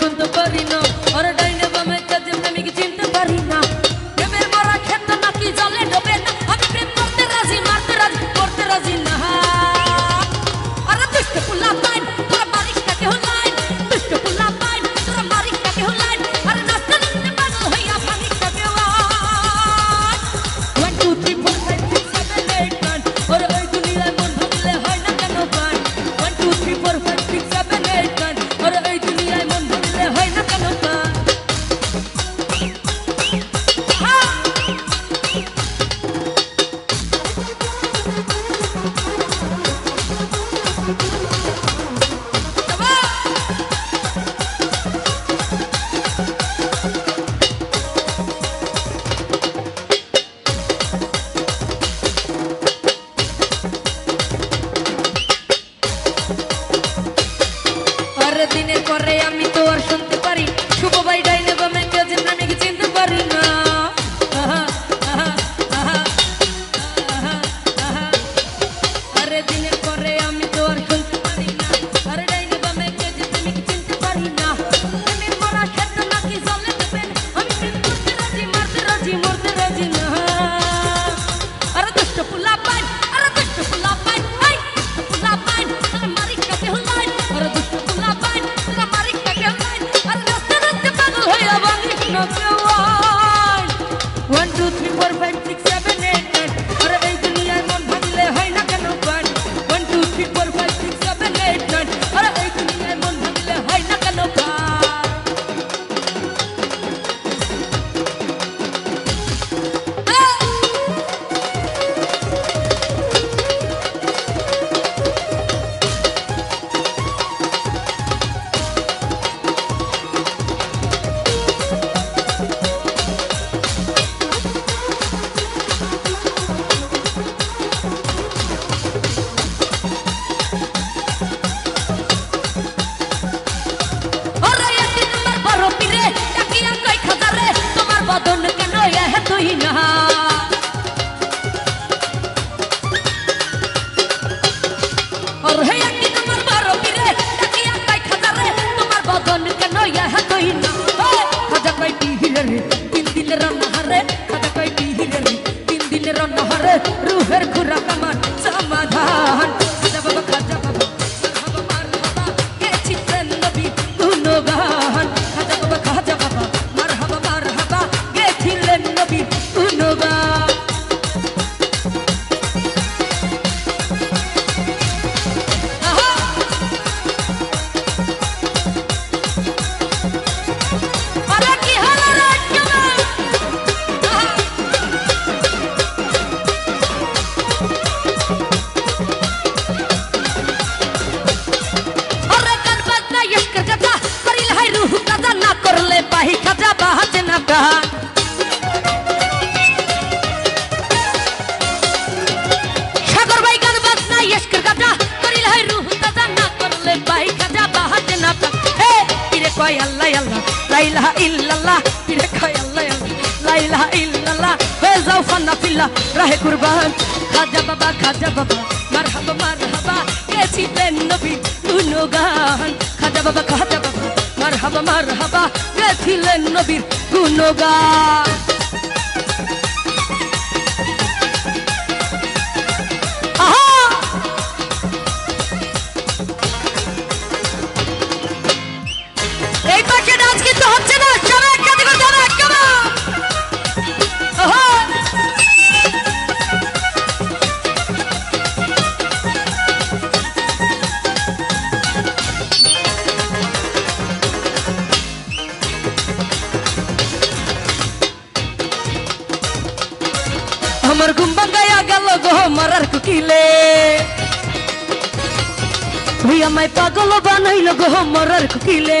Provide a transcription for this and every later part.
con tu parrino আরে লাইলা ইল্লাল্লাহ পিড়ে খায় আল্লাহ লাইলা ইল্লাল্লাহ হয়ে যাও ফান্না ফিল্লা রাহে কুরবান, খাজা বাবা খাজা বাবা, মারহাবা মারহাবা গেছিলেন নবী গুণগান, খাজা বাবা খাজা বাবা, মারহাবা মারহাবা, গেছিলেন নবীর গুণগান। আমার ঘুম ভাঙ্গাইয়া গেল গো মারার কুকিলে। তুই আমায় পাগল বানাইল গো মরার কুকিলে।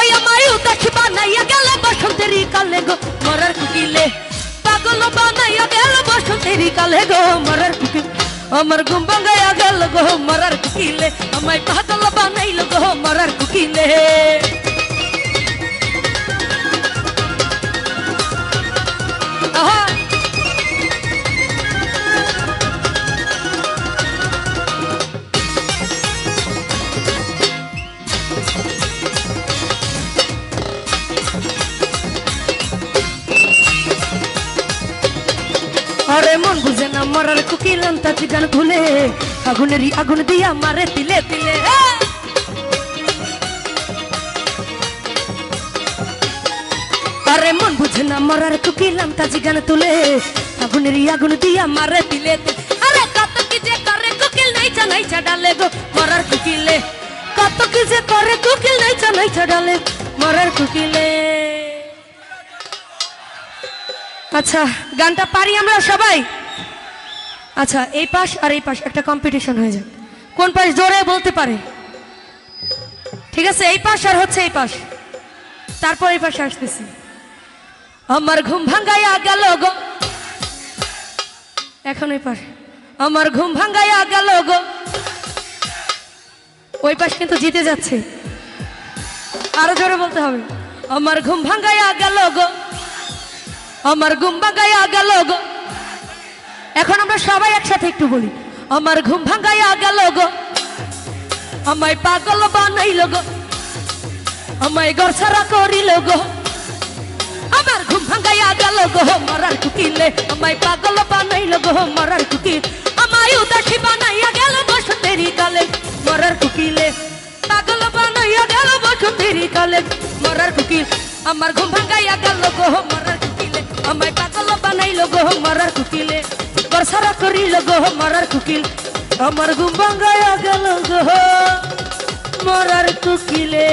ওই আমায় উদাসী বানাইয়া গেল বসন্তের কালে গো মরার কুকিলে। পাগল বানাইয়া গেল বসন্তের কালে গো মরার কুকিলে। আমার ঘুম ভাঙ্গাইয়া গেল গো মরার কুকিলে। আমায় পাগল বানাইল গো মরার কুকিলে। আরে মন বুঝে না, মরার কুকিলাম তা গান খুলে আগুনেরই আগুন দিয়া মারে তিলে তিলে। আরে মন বুঝে না, মরার কুকিলাম তাজি গান তুলে। আগুনেরই আগুন দিয়া মারে তিলে। আরে কত কি যে করে কুকিল নাই জানাই ডালে গো, মরার কুকিলে। কত কি যে করে কুকিল নাই জানাই ডালে, মরার কুকিলে। আচ্ছা গানটা পারি আমরা সবাই? আচ্ছা এই পাশ আর এই পাশ, একটা কম্পিটিশন হয়ে যায় কোন পাশ জোরে বলতে পারে? ঠিক আছে, এই পাশ আর হচ্ছে এই পাশ। তারপর এই পাশে আসতেছি। আমার ঘুম ভাঙ্গাইয়া গেল গো। এখন ওই পাশ। আমার ঘুম ভাঙ্গাইয়া গেল গো। ওই পাশ কিন্তু জিতে যাচ্ছে। আরও জোরে বলতে হবে। আমার ঘুম ভাঙ্গাইয়া গেল গো। আমার ঘুম ভাঙ্গাইয়া গেল গো। এখন আমরা সবাই একসাথে একটু বলি, আমার ঘুম ভাঙ্গাইয়া গেল গো। আমায় পাগল বানাইল গো। আমায় গরছারা করিল গো। আমার ঘুম ভাঙ্গাইয়া গেল গো, মরার কুকিলে আমায় পাগল বানাইল গো, মরার কুকিল। আমায় উদাসী বানাইয়া গেল বসন্তেরি কালে, মরার কুকিলে। পাগল বানাইয়া গেল বসন্তেরি কালে, মরার কুকিল। আমার ঘুম ভাঙ্গাইয়া গেল গো, মরার लगो हो मरार कुकिले बरसारा करी लगो हो मरार कुकिल हमार गुम्बांगा हो मरार कुकिले